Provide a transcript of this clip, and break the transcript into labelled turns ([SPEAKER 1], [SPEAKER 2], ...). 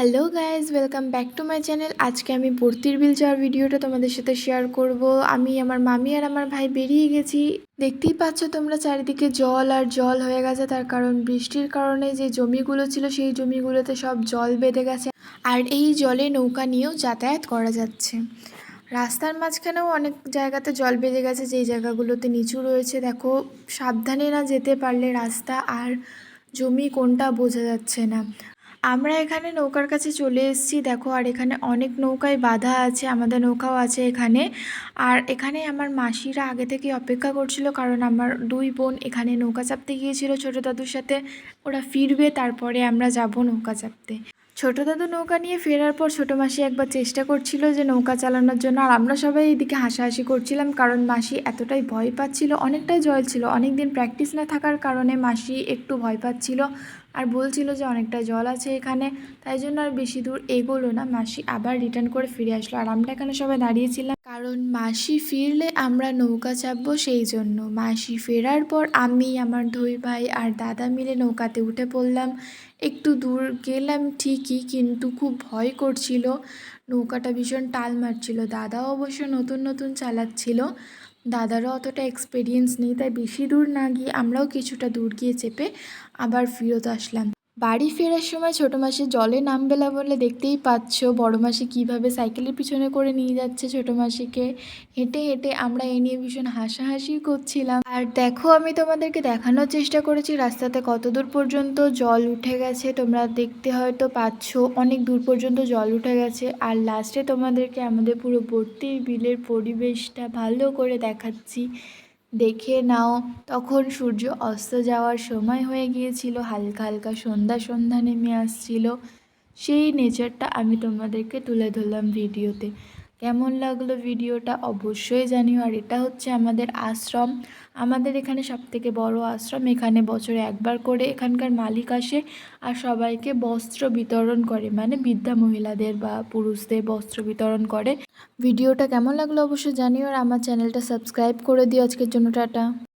[SPEAKER 1] Hello guys welcome back to my channel আজকে আমি ভর্তির বিল যাওয়ার ভিডিওটা তোমাদের সাথে শেয়ার করব। আমি, আমার মামি আর আমার ভাই বেরিয়ে গেছি। দেখতেই পাচ্ছ তোমরা চারিদিকে জল আর জল হয়ে গেছে, তার কারণ বৃষ্টির কারণে যে জমিগুলো ছিল, সেই জমিগুলোতে সব জল বেঁধে গেছে। আর এই জলে নৌকা নিয়েও যাতায়াত করা যাচ্ছে। রাস্তার মাঝখানেও অনেক জায়গাতে জল বেঁধে গেছে, যেই জায়গাগুলোতে নিচু রয়েছে। দেখো, সাবধানে না যেতে পারলে রাস্তা আর জমি কোনটা বোঝা যাচ্ছে না। আমরা এখানে নৌকার কাছে চলে এসেছি, দেখো, আর এখানে অনেক নৌকায় বাধা আছে, আমাদের নৌকাও আছে এখানে। আর এখানে আমার মাসিরা আগে থেকে অপেক্ষা করছিল, কারণ আমার দুই বোন এখানে নৌকা চাপতে গিয়েছিল ছোটো দাদুর সাথে। ওরা ফিরবে, তারপরে আমরা যাব নৌকা চাপতে। ছোটো দাদু নৌকা নিয়ে ফেরার পর ছোট মাসি একবার চেষ্টা করছিল যে নৌকা চালানোর জন্য, আর আমরা সবাই এদিকে হাসাহাসি করছিলাম কারণ মাসি এতটাই ভয় পাচ্ছিল, অনেকটাই জল ছিল। অনেক দিন প্র্যাকটিস না থাকার কারণে মাসি একটু ভয় পাচ্ছিল আর বলছিল যে অনেকটা জল আছে এখানে, তাই জন্য আর বেশি দূর এগোলো না। মাসি আবার রিটার্ন করে ফিরে আসলো। আর আমরা এখানে সবাই দাঁড়িয়েছিলাম কারণ মাসি ফিরলে আমরা নৌকা চাপবো সেই জন্য। মাসি ফেরার পর আমি, আমার দুই ভাই আর দাদা মিলে নৌকাতে উঠে পড়লাম। একটু দূর গেলাম ঠিকই, কিন্তু খুব ভয় করছিল। নৌকাটা ভীষণ টাল মারছিল। দাদাও অবশ্য নতুন নতুন চালাচ্ছিল। দাদারও অতটা এক্সপিরিয়েন্স নেই, তাই বেশি দূর না গিয়ে আমরাও কিছুটা দূর গিয়ে চেপে আবার ফিরত আসলাম। বাড়ি ফেরার সময় ছোটো মাসি জলে নামবে না বলে দেখতেই পাচ্ছ বড় মাসি কীভাবে সাইকেলের পিছনে করে নিয়ে যাচ্ছে ছোটো মাসিকে। হেঁটে হেঁটে আমরা এ নিয়ে ভীষণ হাসাহাসি করছিলাম। আর দেখো আমি তোমাদেরকে দেখানোর চেষ্টা করেছি রাস্তাতে কত দূর পর্যন্ত জল উঠে গেছে, তোমরা দেখতে হয়তো পাচ্ছ অনেক দূর পর্যন্ত জল উঠে গেছে। আর লাস্টে তোমাদেরকে আমাদের পুরো ভর্তির বিলের পরিবেশটা ভালো করে দেখাচ্ছি। দেখে নাও, তখন সূর্য অস্ত যাওয়ার সময় হয়ে গিয়েছিল, হালকা হালকা সন্ধ্যা সন্ধ্যা নেমে আসছিল। সেই নেচারটা আমি তোমাদেরকে তুলে ধরলাম ভিডিওতে কেমন লাগল ভিডিওটা অবশ্যই জানিও। আর এটা হচ্ছে আমাদের আশ্রম। আমাদের এখানে সবথেকে বড় আশ্রম। এখানে বছরে একবার করে এখানকার মালিক আসে আর সবাইকে বস্ত্র বিতরণ করে। মানে বৃদ্ধা মহিলাদের বা পুরুষদের বস্ত্র বিতরণ করে। ভিডিওটা কেমন লাগল অবশ্যই জানিও। আর আমার চ্যানেলটা সাবস্ক্রাইব করে দিও। আজকের জন্য টাটা।